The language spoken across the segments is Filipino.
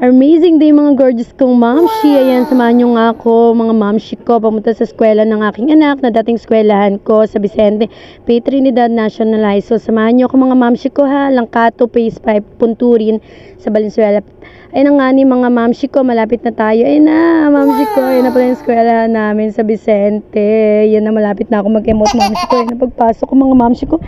Amazing day mga gorgeous kong mamshi. Ayan, samahan nyo nga ako mga mamshi ko pamunta sa eskwela ng aking anak na dating eskwelahan ko sa Vicente P. Trinidad National High. So, samahan nyo ako mga mamshi ko ha. Langkato, Phase 5, Punturin sa Valenzuela. Ayun na nga ni mga mamshi ko, malapit na tayo. Ayun na, mamshi ko. Ayun na pala yung eskwelahan namin sa Vicente. Yan na, malapit na ako mag-emote mamshi ko. Ayun na, pagpasok ko mga mamshi ko.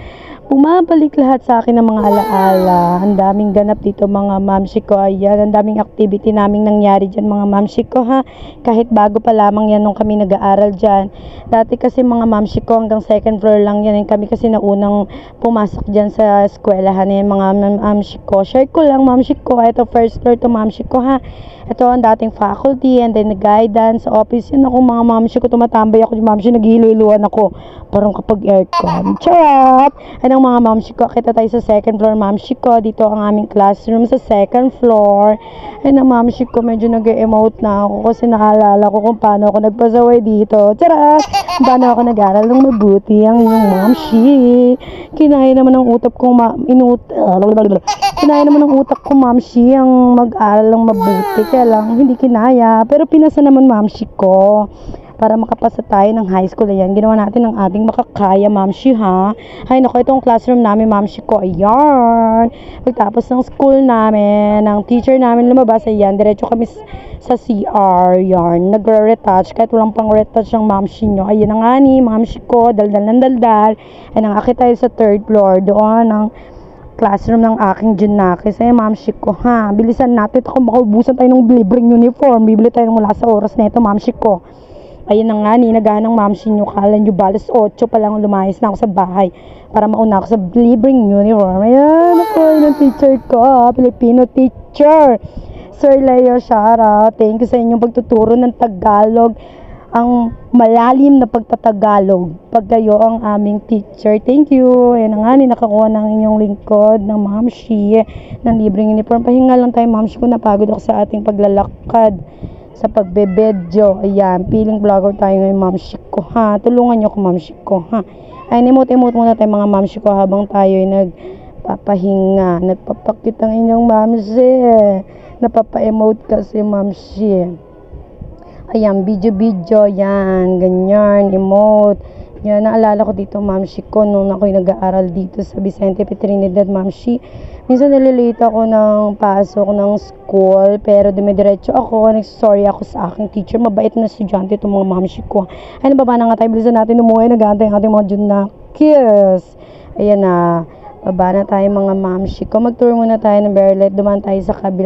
Bumabalik lahat sa akin ng mga alaala. Ang daming ganap dito mga mamshi ko. Ayan, ang daming activity naming nangyari dyan mga mamshi ko ha. Kahit bago pa lamang yan nung kami nag-aaral dyan. Dati kasi mga mamshi ko hanggang second floor lang yan. Kami kasi naunang pumasok dyan sa eskwelahan yan mga mam- mamshi ko. Share ko lang mamshi ko. Ito first floor to mamshi ko ha. Ito ang dating faculty and then the guidance office. Yun ako mga mamshi ko. Tumatambay ako yung mamshi. Naghihilo-hiluan ako. Parang kapag aircon. Charot! Anong mga mamshi ko? Kita tayo sa second floor mamshi ko. Dito ang aming classroom sa second floor. Ayun ang mamshi ko. Medyo nag-emote na ako kasi naalala ko kung paano ako nagpasaway dito. Charot! Paano ako nag-aral ng mabuti ang inyong mamshi. Kinaya naman ng utak kong ma... Inut... Kinaya naman ng utak ko mamshi ang mag-aral ng mabuti. Kaya lang, hindi kinaya. Pero pinasa naman mamshi ko para makapasa tayo ng high school. Ayan, ginawa natin ang ating makakaya, mamshi, ha? Ay, naku, itong classroom namin, mamshi ko. Ayan. Pagtapos ng school namin, ng teacher namin lumabas, ayan, diretso kami sa CR, yarn. Nagre-retouch, kahit walang pang retouch ang mamshi nyo. Ayan na nga ni, mamshi ko, daldal ng daldal. Ayan, ang akit tayo sa third floor, doon ang classroom ng aking Junakis. Ay, mamshi ko, ha? Bilisan natin. Ako, makaubusan tayo ng libreng uniform. Bibili tayo ng mula sa oras na ito, mamshi ko. Ayun na nga, ni nagahanang mamshi nyo. Kala nyo balas 8 pa lang lumayas na ako sa bahay para mauna ako sa libreng uniform. Ayan, ako, yun ang teacher ko. Filipino teacher. Sir Leo Shara, thank you sa inyong pagtuturo ng Tagalog. Ang malalim na pagtatagalog. Pag kayo ang aming teacher. Thank you. Ayan na nga, nakakuha ng inyong lingkod ng mamshi ng libreng uniform. Pahinga lang tayo, mamshi ko. Napagod ako sa ating paglalakad sa pagbebedyo. Ayan, feeling vlogger tayo ngayon, mamshi ko, ha? Tulungan nyo ako, mamshi ko, ha? Ay, emote-emote muna tayo mga mamshi ko habang tayo ay nagpapahinga. Nagpapakit ang inyong mamshi. Napapa-emote kasi, mamshi. Ayan, video-video, yan, ganyan, emote. Yan, naalala ko dito, mamshi ko, nung ako'y nag-aaral dito sa Vicente P. Trinidad, mamshi. Minsan nalilate ako ng pasok ng school, pero dumidiretso ako, nagsorry ako sa aking teacher. Mabait na estudyante itong mga mamshi ko. Ay, nababa na nga tayo, bilisan natin umuwi, nag-aantay ang ating mga junakis. Ayan na, baba na tayo mga mamshi ko. Mag-tour muna tayo ng Berlet, dumaan tayo sa kabila